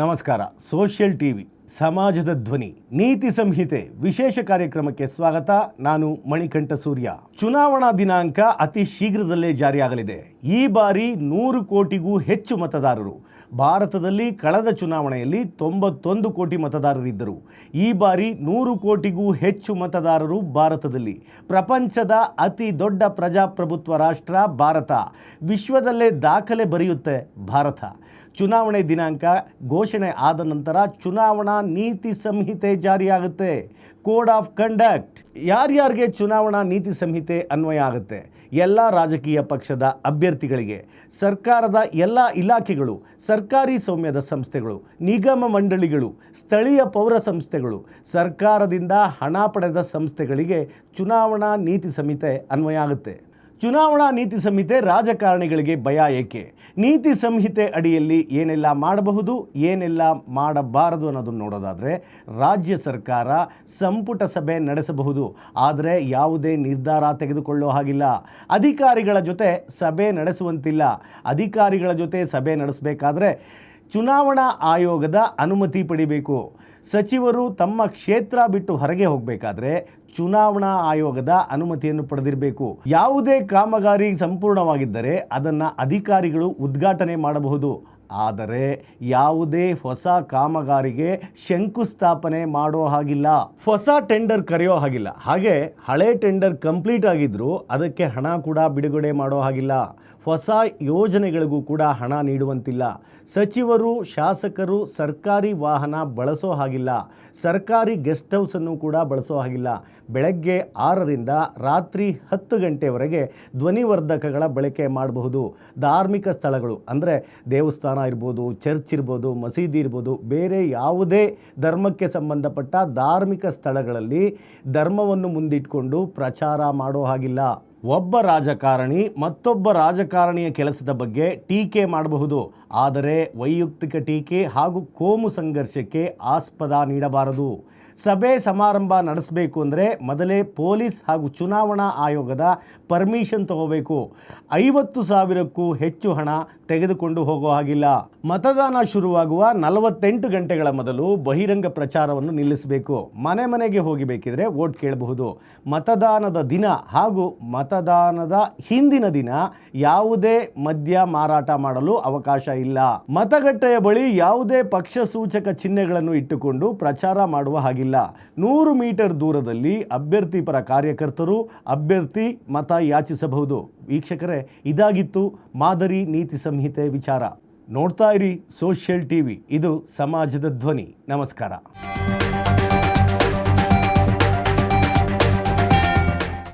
ನಮಸ್ಕಾರ. Social TV, ಸಮಾಜದ ಧ್ವನಿ, ನೀತಿ ಸಂಹಿತೆ ವಿಶೇಷ ಕಾರ್ಯಕ್ರಮಕ್ಕೆ ಸ್ವಾಗತ. ನಾನು ಮಣಿಕಂಠ ಸೂರ್ಯ ಚುನಾವಣಾ ದಿನಾಂಕ ಅತಿ ಶೀಘ್ರದಲ್ಲೇ ಜಾರಿಯಾಗಲಿದೆ. ಈ ಬಾರಿ ನೂರು ಕೋಟಿಗೂ ಹೆಚ್ಚು ಮತದಾರರು. ಭಾರತದಲ್ಲಿ ಕಳೆದ ಚುನಾವಣೆಯಲ್ಲಿ ತೊಂಬತ್ತೊಂದು ಕೋಟಿ ಮತದಾರರಿದ್ದರು. ಈ ಬಾರಿ ನೂರು ಕೋಟಿಗೂ ಹೆಚ್ಚು ಮತದಾರರು ಭಾರತದಲ್ಲಿ. ಪ್ರಪಂಚದ ಅತಿ ದೊಡ್ಡ ಪ್ರಜಾಪ್ರಭುತ್ವ ರಾಷ್ಟ್ರ ಭಾರತ. ವಿಶ್ವದಲ್ಲೇ ದಾಖಲೆ ಬರೆಯುತ್ತೆ ಭಾರತ. ಚುನಾವಣೆ ದಿನಾಂಕ ಘೋಷಣೆ ಆದ ನಂತರ ಚುನಾವಣಾ ನೀತಿ ಸಂಹಿತೆ ಜಾರಿಯಾಗುತ್ತೆ. Code of conduct. ಯಾರ್ಯಾರಿಗೆ ಚುನಾವಣಾ ನೀತಿ ಸಂಹಿತೆ ಅನ್ವಯ ಆಗುತ್ತೆ? ಎಲ್ಲ ರಾಜಕೀಯ ಪಕ್ಷದ ಅಭ್ಯರ್ಥಿಗಳಿಗೆ, ಸರ್ಕಾರದ ಎಲ್ಲ ಇಲಾಖೆಗಳು, ಸರ್ಕಾರಿ ಸೌಮ್ಯದ ಸಂಸ್ಥೆಗಳು, ನಿಗಮ ಮಂಡಳಿಗಳು, ಸ್ಥಳೀಯ ಪೌರ ಸಂಸ್ಥೆಗಳು, ಸರ್ಕಾರದಿಂದ ಹಣ ಪಡೆದ ಸಂಸ್ಥೆಗಳಿಗೆ ಚುನಾವಣಾ ನೀತಿ ಸಂಹಿತೆ ಅನ್ವಯ ಆಗುತ್ತೆ. ಚುನಾವಣಾ ನೀತಿ ಸಂಹಿತೆ ರಾಜಕಾರಣಿಗಳಿಗೆ ಭಯ ಏಕೆ? ನೀತಿ ಸಂಹಿತೆ ಅಡಿಯಲ್ಲಿ ಏನೆಲ್ಲ ಮಾಡಬಹುದು, ಏನೆಲ್ಲ ಮಾಡಬಾರದು ಅನ್ನೋದನ್ನು ನೋಡೋದಾದರೆ ರಾಜ್ಯ ಸರ್ಕಾರ ಸಂಪುಟ ಸಭೆ ನಡೆಸಬಹುದು, ಆದರೆ ಯಾವುದೇ ನಿರ್ಧಾರ ತೆಗೆದುಕೊಳ್ಳೋ ಹಾಗಿಲ್ಲ. ಅಧಿಕಾರಿಗಳ ಜೊತೆ ಸಭೆ ನಡೆಸುವಂತಿಲ್ಲ. ಅಧಿಕಾರಿಗಳ ಜೊತೆ ಸಭೆ ನಡೆಸಬೇಕಾದ್ರೆ ಚುನಾವಣಾ ಆಯೋಗದ ಅನುಮತಿ ಪಡಿಬೇಕು. ಸಚಿವರು ತಮ್ಮ ಕ್ಷೇತ್ರ ಬಿಟ್ಟು ಹೊರಗೆ ಹೋಗಬೇಕಾದ್ರೆ ಚುನಾವಣಾ ಆಯೋಗದ ಅನುಮತಿಯನ್ನು ಪಡೆದಿರಬೇಕು. ಯಾವುದೇ ಕಾಮಗಾರಿ ಸಂಪೂರ್ಣವಾಗಿದ್ದರೆ ಅದನ್ನು ಅಧಿಕಾರಿಗಳು ಉದ್ಘಾಟನೆ ಮಾಡಬಹುದು. ಆದರೆ ಯಾವುದೇ ಹೊಸ ಕಾಮಗಾರಿಗೆ ಶಂಕುಸ್ಥಾಪನೆ ಮಾಡೋ ಹಾಗಿಲ್ಲ. ಹೊಸ ಟೆಂಡರ್ ಕರೆಯೋ ಹಾಗಿಲ್ಲ. ಹಾಗೆ ಹಳೆ ಟೆಂಡರ್ ಕಂಪ್ಲೀಟ್ ಆಗಿದ್ದರೂ ಅದಕ್ಕೆ ಹಣ ಕೂಡ ಬಿಡುಗಡೆ ಮಾಡೋ ಹಾಗಿಲ್ಲ. ಹೊಸ ಯೋಜನೆಗಳಿಗೂ ಕೂಡ ಹಣ ನೀಡುವಂತಿಲ್ಲ. ಸಚಿವರು, ಶಾಸಕರು ಸರ್ಕಾರಿ ವಾಹನ ಬಳಸೋ ಹಾಗಿಲ್ಲ. ಸರ್ಕಾರಿ ಗೆಸ್ಟ್ ಹೌಸನ್ನು ಕೂಡ ಬಳಸೋ ಹಾಗಿಲ್ಲ. ಬೆಳಗ್ಗೆ ಆರರಿಂದ ರಾತ್ರಿ ಹತ್ತು ಗಂಟೆವರೆಗೆ ಧ್ವನಿವರ್ಧಕಗಳ ಬಳಕೆ ಮಾಡಬಹುದು. ಧಾರ್ಮಿಕ ಸ್ಥಳಗಳು ಅಂದರೆ ದೇವಸ್ಥಾನ ಇರ್ಬೋದು, ಚರ್ಚ್ ಇರ್ಬೋದು, ಮಸೀದಿ ಇರ್ಬೋದು, ಬೇರೆ ಯಾವುದೇ ಧರ್ಮಕ್ಕೆ ಸಂಬಂಧಪಟ್ಟ ಧಾರ್ಮಿಕ ಸ್ಥಳಗಳಲ್ಲಿ ಧರ್ಮವನ್ನು ಮುಂದಿಟ್ಕೊಂಡು ಪ್ರಚಾರ ಮಾಡೋ ಹಾಗಿಲ್ಲ. ಒಬ್ಬ ರಾಜಕಾರಣಿ ಮತ್ತೊಬ್ಬ ರಾಜಕಾರಣಿಯ ಕೆಲಸದ ಬಗ್ಗೆ ಟೀಕೆ ಮಾಡಬಹುದು. ಆದರೆ ವೈಯಕ್ತಿಕ ಟೀಕೆ ಹಾಗೂ ಕೋಮು ಸಂಘರ್ಷಕ್ಕೆ ಆಸ್ಪದ ನೀಡಬಾರದು. ಸಭೆ ಸಮಾರಂಭ ನಡೆಸಬೇಕು ಅಂದರೆ ಮೊದಲೇ ಪೊಲೀಸ್ ಹಾಗೂ ಚುನಾವಣಾ ಆಯೋಗದ ಪರ್ಮಿಷನ್ ತಗೋಬೇಕು. ಐವತ್ತು ಸಾವಿರಕ್ಕೂ ಹೆಚ್ಚು ಹಣ ತೆಗೆದುಕೊಂಡು ಹೋಗೋ ಹಾಗಿಲ್ಲ. ಮತದಾನ ಶುರುವಾಗುವ ನಲವತ್ತೆಂಟು ಗಂಟೆಗಳ ಮೊದಲು ಬಹಿರಂಗ ಪ್ರಚಾರವನ್ನು ನಿಲ್ಲಿಸಬೇಕು. ಮನೆ ಮನೆಗೆ ಹೋಗಿ ಬೇಕಿದ್ರೆ ವೋಟ್ ಕೇಳಬಹುದು. ಮತದಾನದ ದಿನ ಹಾಗೂ ಮತದಾನದ ಹಿಂದಿನ ದಿನ ಯಾವುದೇ ಮದ್ಯ ಮಾರಾಟ ಮಾಡಲು ಅವಕಾಶ ಇಲ್ಲ. ಮತಗಟ್ಟೆಯ ಬಳಿ ಯಾವುದೇ ಪಕ್ಷ ಸೂಚಕ ಚಿಹ್ನೆಗಳನ್ನು ಇಟ್ಟುಕೊಂಡು ಪ್ರಚಾರ ಮಾಡುವ ಹಾಗಿಲ್ಲ ನೂರು ಮೀಟರ್ ದೂರದಲ್ಲಿ ಅಭ್ಯರ್ಥಿ ಪರ ಕಾರ್ಯಕರ್ತರು ಅಭ್ಯರ್ಥಿ ಮತ ಯಾಚಿಸಬಹುದು. ವೀಕ್ಷಕರೇ, ಇದಾಗಿತ್ತು ಮಾದರಿ ನೀತಿ ಸಂಹಿತೆ ವಿಚಾರ. ನೋಡ್ತಾ ಇರಿ ಸೋಷಿಯಲ್ ಟಿವಿ, ಇದು ಸಮಾಜದ ಧ್ವನಿ. ನಮಸ್ಕಾರ.